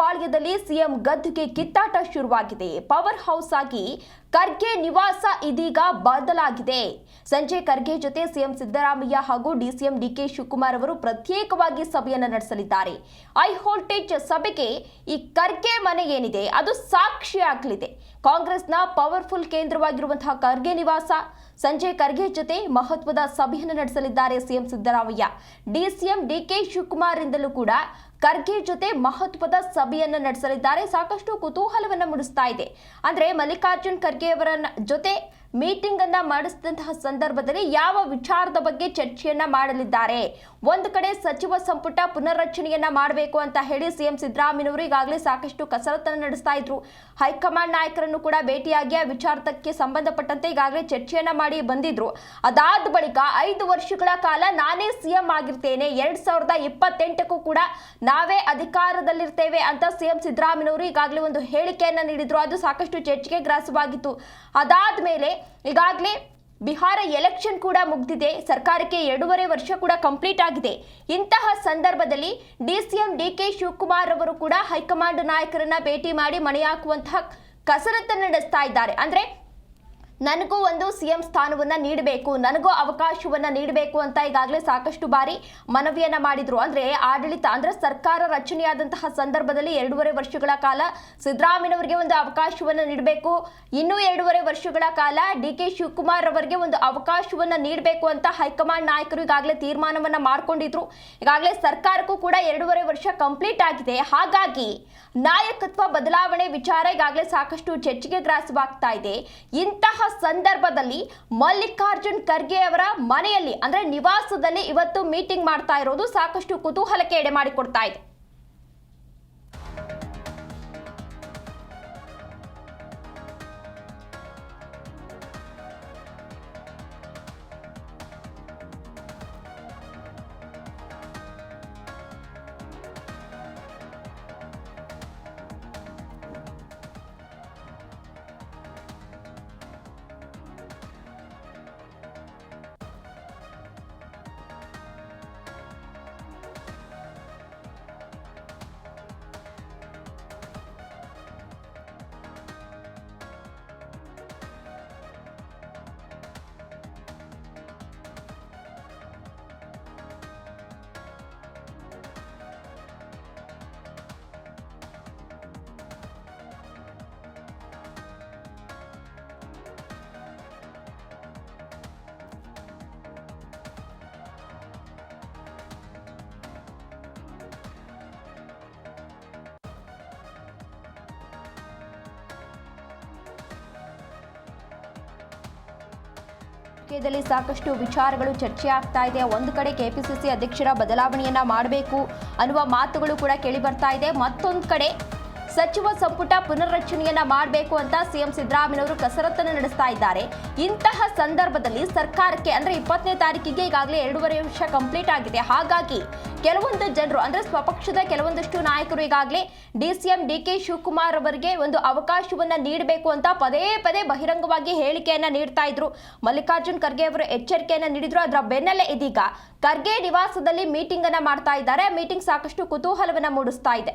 ಪಾಳ್ಯದಲ್ಲಿ CM ಗದ್ದುಗೆ ಕಿತ್ತಾಟ ಶುರುವಾಗಿದೆ. ಪವರ್ ಹೌಸ್ ಆಗಿ ಖರ್ಗೆ ನಿವಾಸ ಇದೀಗ ಬದಲಾಗಿದೆ ಸಂಜೆ ಖರ್ಗೆ ಜೊತೆ ಸಿಎಂ ಸಿದ್ದರಾಮಯ್ಯ ಹಾಗೂ ಡಿಸಿಎಂ ಡಿಕೆ ಶಿವಕುಮಾರ್ ಅವರು ಪ್ರತ್ಯೇಕವಾಗಿ ಸಭೆಯನ್ನು ನಡೆಸಲಿದ್ದಾರೆ. ಹೈ ವೋಲ್ಟೇಜ್ ಸಭೆಗೆ ಈ ಖರ್ಗೆ ಮನೆ ಏನಿದೆ, ಅದು ಸಾಕ್ಷಿಯಾಗಲಿದೆ ಕಾಂಗ್ರೆಸ್ನ ಪವರ್ಫುಲ್ ಕೇಂದ್ರವಾಗಿರುವಂತಹ ಖರ್ಗೆ ನಿವಾಸ ಸಂಜೆ ಖರ್ಗೆ ಜೊತೆ ಮಹತ್ವದ ಸಭೆಯನ್ನು ನಡೆಸಲಿದ್ದಾರೆ CM Siddaramaiah. DCM DK Shivakumar ಇಂದಲೂ ಕೂಡ ಖರ್ಗೆ ಜೊತೆ ಮಹತ್ವದ ಸಭೆಯನ್ನು ನಡೆಸಲಿದ್ದಾರೆ. ಸಾಕಷ್ಟು ಕುತೂಹಲವನ್ನು ಮೂಡಿಸ್ತಾ ಇದೆ. ಅಂದ್ರೆ ಮಲ್ಲಿಕಾರ್ಜುನ್ ಖರ್ಗೆ ಜೊತೆ ಮೀಟಿಂಗ್ ಅನ್ನ ಮಾಡಿಸಿದಂತಹ ಸಂದರ್ಭದಲ್ಲಿ ಯಾವ ವಿಚಾರದ ಬಗ್ಗೆ ಚರ್ಚೆಯನ್ನ ಮಾಡಲಿದ್ದಾರೆ? ಒಂದು ಕಡೆ ಸಚಿವ ಸಂಪುಟ ಪುನರ್ರಚನೆಯನ್ನ ಮಾಡಬೇಕು ಅಂತ ಹೇಳಿ ಸಿಎಂ ಸಿದ್ದರಾಮಯ್ಯವರು ಈಗಾಗಲೇ ಸಾಕಷ್ಟು ಕಸರತ್ತನ್ನು ನಡೆಸ್ತಾ ಇದ್ರು. ಹೈಕಮಾಂಡ್ ನಾಯಕರನ್ನು ಕೂಡ ಭೇಟಿಯಾಗಿ ಆ ವಿಚಾರಕ್ಕೆ ಸಂಬಂಧಪಟ್ಟಂತೆ ಈಗಾಗಲೇ ಚರ್ಚೆಯನ್ನ ಮಾಡಿ ಬಂದಿದ್ರು. ಅದಾದ ಬಳಿಕ ಐದು ವರ್ಷಗಳ ಕಾಲ ನಾನೇ ಸಿಎಂ ಆಗಿರ್ತೇನೆ. ಎರಡ್ ಸಾವಿರದ ಇಪ್ಪತ್ತೆಂಟಕ್ಕೂ ಕೂಡ ನಾವೇ ಅಧಿಕಾರದಲ್ಲಿರ್ತೇವೆ ಅಂತ ಸಿಎಂ ಸಿದ್ದರಾಮಯ್ಯವರು ಈಗಾಗಲೇ ಒಂದು ಹೇಳಿಕೆಯನ್ನ ನೀಡಿದ್ರು. ಅದು ಸಾಕಷ್ಟು ಚರ್ಚೆಗೆ ಗ್ರಾಸವಾಗಿತ್ತು. ಅದಾದ ಮೇಲೆ ಈಗಾಗಲೇ ಬಿಹಾರ ಎಲೆಕ್ಷನ್ ಕೂಡ ಮುಗ್ದಿದೆ. ಸರ್ಕಾರಕ್ಕೆ ಎರಡೂವರೆ ವರ್ಷ ಕೂಡ ಕಂಪ್ಲೀಟ್ ಆಗಿದೆ. ಇಂತಹ ಸಂದರ್ಭದಲ್ಲಿ D C M D K Shivakumar ಅವರು ಕೂಡ ಹೈಕಮಾಂಡ್ ನಾಯಕರನ್ನ ಭೇಟಿ ಮಾಡಿ ಮಣೆ ಹಾಕುವಂತಹ ಕಸರತ್ತನ್ನು ನಡೆಸ್ತಾ ಇದ್ದಾರೆ. ಅಂದ್ರೆ ನನಗೂ ಒಂದು ಸಿಎಂ ಸ್ಥಾನವನ್ನ ನೀಡಬೇಕು, ನನಗೂ ಅವಕಾಶವನ್ನ ನೀಡಬೇಕು ಅಂತ ಈಗಾಗಲೇ ಸಾಕಷ್ಟು ಬಾರಿ ಮನವಿಯನ್ನು ಮಾಡಿದ್ರು. ಅಂದ್ರೆ ಆಡಳಿತ, ಅಂದರೆ ಸರ್ಕಾರ ರಚನೆಯಾದಂತಹ ಸಂದರ್ಭದಲ್ಲಿ ಎರಡೂವರೆ ವರ್ಷಗಳ ಕಾಲ ಸಿದ್ದರಾಮಯ್ಯನವರಿಗೆ ಒಂದು ಅವಕಾಶವನ್ನ ನೀಡಬೇಕು, ಇನ್ನೂ ಎರಡೂವರೆ ವರ್ಷಗಳ ಕಾಲ ಡಿ ಕೆ ಶಿವಕುಮಾರ್ ಅವರಿಗೆ ಒಂದು ಅವಕಾಶವನ್ನ ನೀಡಬೇಕು ಅಂತ ಹೈಕಮಾಂಡ್ ನಾಯಕರು ಈಗಾಗಲೇ ತೀರ್ಮಾನವನ್ನ ಮಾಡ್ಕೊಂಡಿದ್ರು. ಈಗಾಗಲೇ ಸರ್ಕಾರಕ್ಕೂ ಕೂಡ ಎರಡೂವರೆ ವರ್ಷ ಕಂಪ್ಲೀಟ್ ಆಗಿದೆ. ಹಾಗಾಗಿ ನಾಯಕತ್ವ ಬದಲಾವಣೆ ವಿಚಾರ ಈಗಾಗಲೇ ಸಾಕಷ್ಟು ಚರ್ಚೆಗೆ ಗ್ರಾಸವಾಗ್ತಾ ಇದೆ. ಇಂತಹ ಸಂದರ್ಭದಲ್ಲಿ ಮಲ್ಲಿಕಾರ್ಜುನ್ ಖರ್ಗೆ ಅವರ ಮನೆಯಲ್ಲಿ, ಅಂದ್ರೆ ನಿವಾಸದಲ್ಲಿ ಇವತ್ತು ಮೀಟಿಂಗ್ ಮಾಡ್ತಾ ಇರೋದು ಸಾಕಷ್ಟು ಕುತೂಹಲಕ್ಕೆ ಎಡೆ ಮಾಡಿಕೊಡ್ತಾ ಇದೆ. ರಾಜಕೀಯದಲ್ಲಿ ಸಾಕಷ್ಟು ವಿಚಾರಗಳು ಚರ್ಚೆ ಆಗ್ತಾ ಇದೆ. ಒಂದು ಕಡೆ ಕೆಪಿಸಿಸಿ ಅಧ್ಯಕ್ಷರ ಬದಲಾವಣೆಯನ್ನ ಮಾಡಬೇಕು ಅನ್ನುವ ಮಾತುಗಳು ಕೂಡ ಕೇಳಿ ಬರ್ತಾ ಇದೆ. ಮತ್ತೊಂದು ಕಡೆ ಸಚಿವ ಸಂಪುಟ ಪುನರ್ರಚನೆಯನ್ನ ಮಾಡಬೇಕು ಅಂತ ಸಿಎಂ ಸಿದ್ದರಾಮಯ್ಯವರು ಕಸರತ್ತನ್ನು ನಡೆಸ್ತಾ ಇದ್ದಾರೆ. ಇಂತಹ ಸಂದರ್ಭದಲ್ಲಿ ಸರ್ಕಾರಕ್ಕೆ ಅಂದ್ರೆ ಇಪ್ಪತ್ತನೇ ತಾರೀಕಿಗೆ ಈಗಾಗಲೇ ಎರಡೂವರೆ ವರ್ಷ ಕಂಪ್ಲೀಟ್ ಆಗಿದೆ. ಹಾಗಾಗಿ ಕೆಲವೊಂದು ಜನರು, ಅಂದ್ರೆ ಸ್ವಪಕ್ಷದ ಕೆಲವೊಂದಷ್ಟು ನಾಯಕರು ಈಗಾಗಲೇ ಎಂ, ಡಿ ಕೆ ಶಿವಕುಮಾರ್ ಅವರಿಗೆ ಒಂದು ಅವಕಾಶವನ್ನ ನೀಡಬೇಕು ಅಂತ ಪದೇ ಪದೇ ಬಹಿರಂಗವಾಗಿ ಹೇಳಿಕೆಯನ್ನ ನೀಡ್ತಾ ಇದ್ರು. ಮಲ್ಲಿಕಾರ್ಜುನ್ ಖರ್ಗೆ ಅವರು ಎಚ್ಚರಿಕೆಯನ್ನ ನೀಡಿದ್ರು. ಅದರ ಬೆನ್ನಲ್ಲೇ ಇದೀಗ ಖರ್ಗೆ ನಿವಾಸದಲ್ಲಿ ಮೀಟಿಂಗ್ ಅನ್ನ ಮಾಡ್ತಾ ಇದ್ದಾರೆ. ಮೀಟಿಂಗ್ ಸಾಕಷ್ಟು ಕುತೂಹಲವನ್ನ ಮೂಡಿಸ್ತಾ ಇದೆ.